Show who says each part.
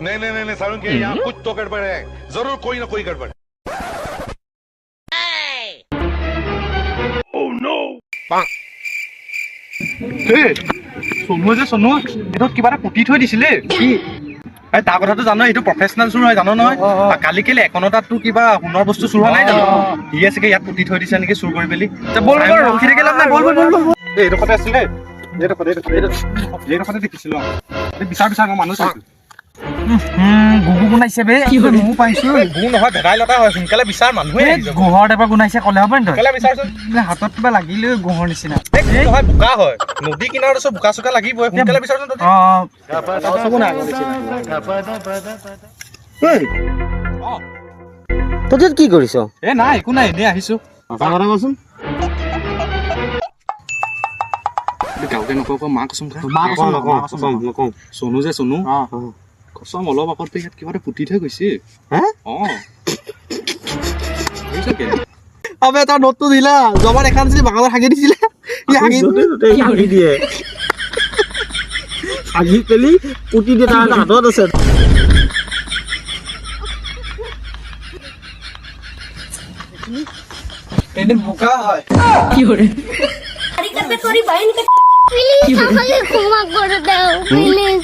Speaker 1: नहीं नहीं नहीं नहीं सारुण के यहाँ कुछ तो गड़बड़ है जरूर कोई ना कोई गड़बड़ है।
Speaker 2: চনু যে চনু এইটোত কিবা এটা পুতি থৈ দিছিলে এই তাৰ কথাটো জানো এইটো প্ৰফেচনেল চুৰ হয় জানো নহয় আৰু কালি কেলে একনতাত তোৰ কিবা সোণৰ বস্তু চুৰ হোৱা নাই জানো সি চাগে ইয়াত পুতি থৈ দিছে নেকি চুৰ কৰি মেলি বল বল ৰখি দেখিছিলো বিচাৰ বিচাৰ মই মানুহ চাইছো
Speaker 3: গুগু বে ময়ো পাইছো
Speaker 2: গু নহয় ভেদাইলতা হয় সোনকালে বিচাৰ মানুহে
Speaker 3: গোহৰ ক'লে হ'ব নি
Speaker 2: বিচাৰচোন
Speaker 3: হাতত কিবা লাগিলে গোহৰ নিচিনা
Speaker 2: নহয় বোকা হয় নদী কিনাৰত আছো বোকা চোকা লাগিবই সোনকালে বিচাৰচোন
Speaker 4: তই কি কৰিছ?
Speaker 2: এ নাই একো নাই এনেই আহিছো।
Speaker 4: সঁচা কথা কচোন?
Speaker 2: গাঁৱতে নকওঁ মাক কচোন খা
Speaker 4: মাক কচোন, নকওঁ, নকওঁ, নকওঁ।
Speaker 2: চনু যে চনু। কচম অলপ আগতে ইয়াত কিবা এটা পুতি থৈ গৈছে? অ?
Speaker 4: আবে তাৰ নোটটো দিলা। জমা দেখা নাছিলি বাগানত হাগি দিছিলে। হাগি হাগি দিয়ে। হাগি পেলি পুতি দিয়ে তাৰ হাতত আছে।
Speaker 3: এনে বোকা হয়
Speaker 5: প্লিজ আমাকে ক্ষমা করে দাও প্লিজ